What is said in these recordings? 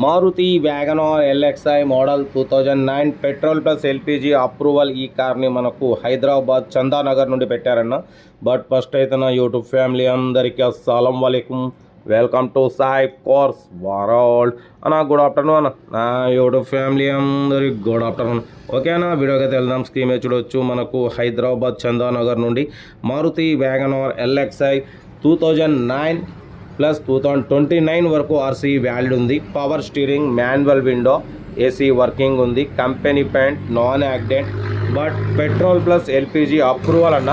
Maruti wagon R LXI model two thousand nine petrol plus LPG approval ఈ కార్ని మనకు హైదరాబాద్ చందానగర్ నుండి పెట్టారన్న. బట్ ఫస్ట్ అయితే నా యూట్యూబ్ ఫ్యామిలీ అందరికీ అస్సలం వలైకుం. Welcome to Sai cars world. అన్న గుడ్ ఆఫ్టర్నూన్ అన్న. నా యూట్యూబ్ ఫ్యామిలీ అందరికి గుడ్ ఆఫ్టర్నూన్ ఓకేనా వీడియోకి అయితే వెళ్దాం. స్క్రీన్ మీద చూడొచ్చు మనకు హైదరాబాద్ చందానగర్ నుండి Maruti wagon R LXI two thousand nine plus two thousand twenty nine వరకు ఆర్సీ వ్యాలిడ్ ఉంది. Power steering manual window AC working ఉంది. Company paint non accident but petrol plus LPG approval అన్న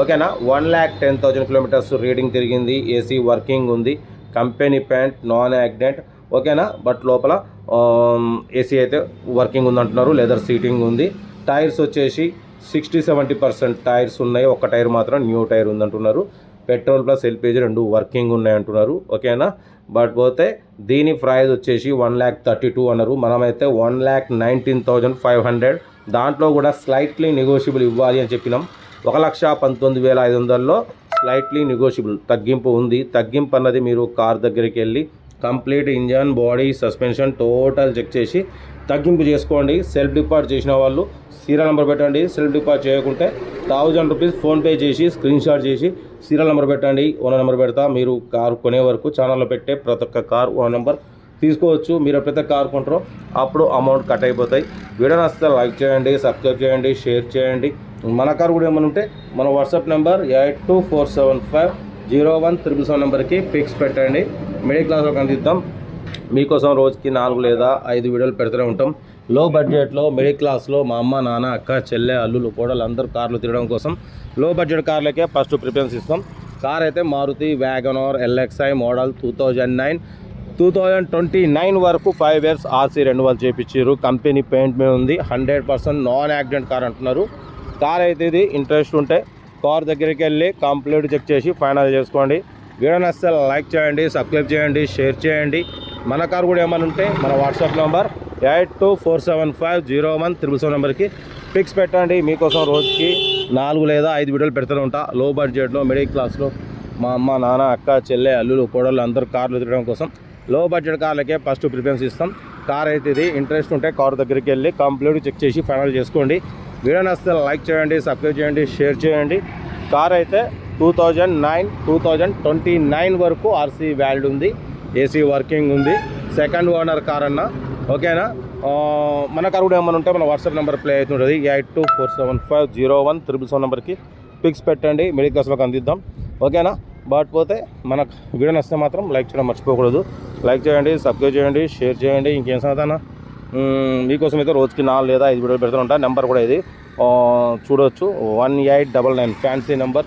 ఓకేనా? One lakh ten thousand kilometres reading తిరిగింది. AC working ఉంది. Company paint non accident ఓకేనా? But లోపల um, AC అయితే working ఉంది అంటున్నారు. లెదర్ సీటింగ్ ఉంది. టైర్స్ వచ్చేసి సిక్స్టీ సెవెంటీ పర్సెంట్ టైర్స్ ఉన్నాయి. ఒక టైర్ మాత్రం న్యూ టైర్ ఉందంటున్నారు. పెట్రోల్ ప్లస్ ఎల్పిజి రెండు వర్కింగ్ ఉన్నాయి అంటున్నారు ఓకేనా? బట్ పోతే దీని ప్రైస్ వచ్చేసి వన్ ల్యాక్ థర్టీ టూ అన్నారు. మనమైతే one lakh nineteen thousand five hundred. దాంట్లో కూడా స్లైట్లీ నెగోషియబుల్ ఇవ్వాలి అని చెప్పినాం. ఒక లక్ష పంతొమ్మిది వేల ఐదు వందల్లో స్లైట్లీ నెగోషియబుల్ తగ్గింపు ఉంది. తగ్గింపు అన్నది మీరు కార్ దగ్గరికి వెళ్ళి complete engine body suspension total check చేసి తగ్గింపు చేసుకోండి. సెల్ఫ్ డిపార్ట్ చేసిన వాళ్ళు సీరియల్ నెంబర్ పెట్టండి. సెల్ఫ్ డిపార్ట్ చేయకుంటే థౌజండ్ రూపీస్ ఫోన్పే చేసి స్క్రీన్షాట్ చేసి సీరియల్ నెంబర్ పెట్టండి ఓనర్ నెంబర్ పెడతా మీరు కారు కొనే వరకు ఛానల్లో పెట్టే ప్రతి ఒక్క కార్ ఓనర్ నెంబర్ తీసుకోవచ్చు మీరు ఎప్పుడైతే కార్ కొంటారో అప్పుడు అమౌంట్ కట్ అయిపోతాయి. వీడియో నచ్చితే లైక్ చేయండి సబ్స్క్రైబ్ చేయండి షేర్ చేయండి. మన కార్ కూడా ఏమైనా ఉంటే మన WhatsApp number eight two four seven five zero one triple seven నెంబర్కి పిక్స్ పెట్టండి. మిడిల్ క్లాస్లో అందిద్దాం మీకోసం రోజుకి నాలుగు లేదా ఐదు వీడియోలు పెడుతూనే ఉంటాం. లో బడ్జెట్లో మిడిల్ క్లాస్లో మా అమ్మ నాన్న అక్క చెల్లె అల్లులు కోడలు అందరూ కార్లు తిరగడం కోసం లో బడ్జెట్ కార్లకే ఫస్ట్ ప్రిఫరెన్స్ ఇస్తాం. కార్ అయితే Maruti wagon R LXI model two thousand nine. Two thousand twenty nine వరకు ఫైవ్ ఇయర్స్ ఆర్సీ రెన్యువల్ చేయించారు కంపెనీ పెయింట్ మీద ఉంది. Hundred percent non accident car అంటున్నారు. కార్ అయితే ఇది ఇంట్రెస్ట్ ఉంటే కార్ దగ్గరికి వెళ్ళి కంప్లీట్ చెక్ చేసి ఫైనల్ చేసుకోండి. వీడియో నచ్చితే లైక్ చేయండి సబ్స్క్రైబ్ చేయండి షేర్ చేయండి. మన కార్ కూడా ఏమైనా ఉంటే మన WhatsApp number eight two four seven five zero one triple seven నెంబర్కి పిక్స్ పెట్టండి. మీకోసం రోజుకి నాలుగు లేదా ఐదు వీడియోలు పెడుతూనే ఉంటా. లో బడ్జెట్లో మిడిల్ క్లాస్లో మా అమ్మ నాన్న అక్క చెల్లె అల్లులు కోడళ్ళు అందరూ కార్లు తిరగడం కోసం లో బడ్జెట్ కార్లకే ఫస్ట్ ప్రిఫరెన్స్ ఇస్తాం. కార్ అయితే ఇది ఇంట్రెస్ట్ ఉంటే కార్ దగ్గరికి వెళ్ళి కంప్లీట్ చెక్ చేసి ఫైనల్ చేసుకోండి. వీడియో నచ్చితే లైక్ చేయండి సబ్స్క్రైబ్ చేయండి షేర్ చేయండి. కార్ అయితే two thousand nine two thousand twenty nine వరకు ఆర్సీ వ్యాల్డ్ ఉంది. ఏసీ వర్కింగ్ ఉంది. సెకండ్ ఓనర్ కార్ అన్న. ఓకేనా మన కార్ కూడా ఏమైనా ఉంటే మన వాట్సాప్ నెంబర్ ప్లే అవుతుంటుంది. Eight two four seven five zero one triple seven నెంబర్కి పిక్స్ పెట్టండి. మిడిల్ క్లాస్లోకి అందిద్దాం. ఓకేనా బట్ పోతే మనకు వీడియో నచ్చితే మాత్రం లైక్ చేయడం మర్చిపోకూడదు. లైక్ చేయండి సబ్స్క్రైబ్ చేయండి షేర్ చేయండి. ఇంకేం సమాధానం మీకోసం అయితే రోజుకి నాలుగు లేదా ఐదు వీడియోలు పెడుతూ ఉంటా. నెంబర్ కూడా ఇది. చూడవచ్చు చూడొచ్చు. One eight double nine. Fancy number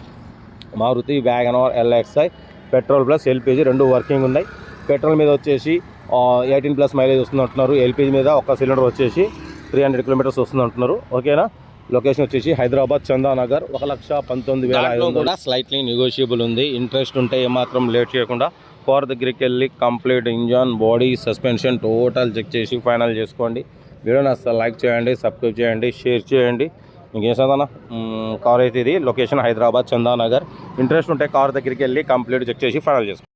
Maruti wagon R LXI petrol plus LPG రెండు వర్కింగ్ ఉన్నాయి. పెట్రోల్ మీద వచ్చేసి ఎయిటీన్ ప్లస్ మైలేజ్ వస్తుంది అంటున్నారు ఎల్పిజి మీద ఒక సిలిండర్ వచ్చేసి త్రీ హండ్రెడ్ కిలోమీటర్స్ వస్తుంది అంటున్నారు ఓకేనా? లొకేషన్ వచ్చేసి హైదరాబాద్ చందానగర్. ఒక లక్ష పంతొమ్మిది వేల ఐదు వందల. స్లైట్లీ నెగోషియబుల్ ఉంది. ఇంట్రెస్ట్ ఉంటే ఏమాత్రం లేట్ చేయకుండా కార్ దగ్గరికి వెళ్ళి complete engine body suspension total check చేసి ఫైనల్ చేసుకోండి. వీడియో నచ్చితే లైక్ చేయండి సబ్స్క్రైబ్ చేయండి షేర్ చేయండి. ఇంకేం చదవనా కార్ అయితే ఇది. లొకేషన్ హైదరాబాద్ చందానగర్. ఇంట్రెస్ట్ ఉంటే కార్ దగ్గరికి వెళ్ళి కంప్లీట్ చెక్ చేసి ఫైనల్ చేసుకోండి.